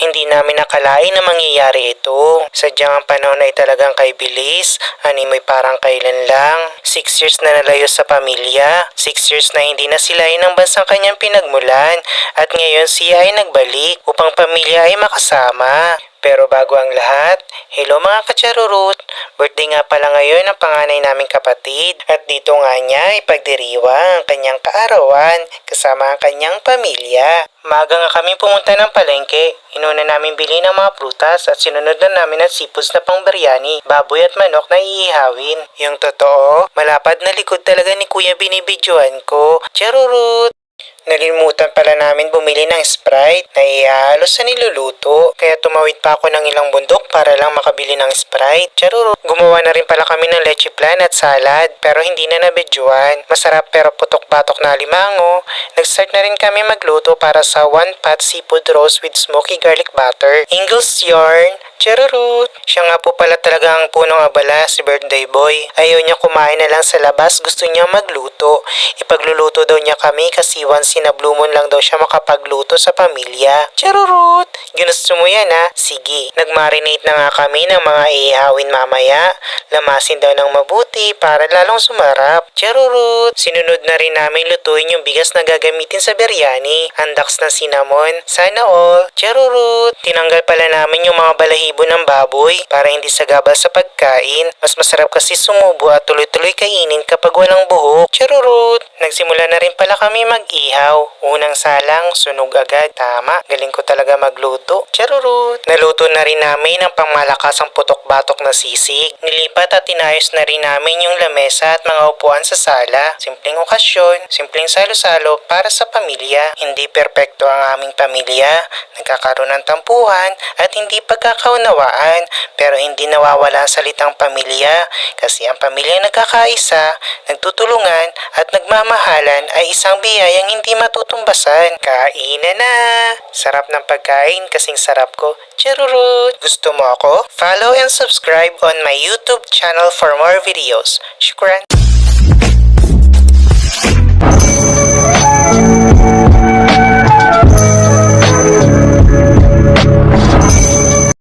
Hindi namin nakalain na mangyayari ito. Sadyang ang panahon ay talagang kay bilis. Animoy parang kailan lang. Six years na nalayo sa pamilya. Six years na hindi na sila ng bansang kanyang pinagmulan. At ngayon siya ay nagbalik upang pamilya ay makasama. Pero bago ang lahat, hello mga kacharurut! Birthday nga pala ngayon ng panganay naming kapatid at dito nga niya ipagdiriwa ang kanyang kaarawan kasama ang kanyang pamilya. Maga nga kami pumunta ng palengke. Inuna namin bili ng mga prutas at sinunod na namin ang sipos na pang biryani, baboy at manok na iihawin. Yung totoo, malapad na likod talaga ni kuya binibidyohan ko. Charurut! Nalimutan pala namin bumili ng Sprite na ihalo sa niluluto. Kaya tumawid pa ako ng ilang bundok para lang makabili ng Sprite. Charuro. Gumawa na rin pala kami ng leche plan at salad pero hindi na nabidyoan. Masarap pero putok-batok na limango. Nag-start na rin kami magluto para sa one pot seafood roast with smoky garlic butter. Ingles yarn. Charurut! Siya nga po pala talaga ang punong abala si birthday boy. Ayaw niya kumain na lang sa labas, gusto niya magluto. Ipagluluto daw niya kami kasi once in a blue moon lang daw siya makapagluto sa pamilya. Charurut! Ginusto mo yan ha? Sige. Nagmarinate na nga kami ng mga iihawin mamaya. Lamasin daw ng mabuti para lalong sumarap. Charurut! Sinunod na rin namin lutuin yung bigas na gagamitin sa biryani. Andaks na cinnamon. Sana all. Charurut! Tinanggal pala namin yung mga balahibo ng baboy para hindi sagabal sa pagkain. Mas masarap kasi sumubo at tuloy-tuloy kainin kapag walang buhok. Charurut! Nagsimula na rin pala kami mag-ihaw. Unang salang, sunog agad. Tama, galing ko talaga magluto. Charurut! Naluto na rin namin ang pangmalakas ang putok-batok na sisig. Nilipat at inayos na rin namin yung lamesa at mga upuan sa sala. Simpleng okasyon, simpleng salo-salo para sa pamilya. Hindi perpekto ang aming pamilya. Nagkakaroon ng tampuhan at hindi pagkakaunawaan. Pero hindi nawawala ang salitang pamilya kasi ang pamilya nagkakaisa, nagtutulungan at nagmamahalan ay isang biyayang hindi matutumbasan. Kainan na! Sarap ng pagkain kasing sarap ko. Charurut! Gusto mo ako? Follow and subscribe on my YouTube channel for more videos. Shukran!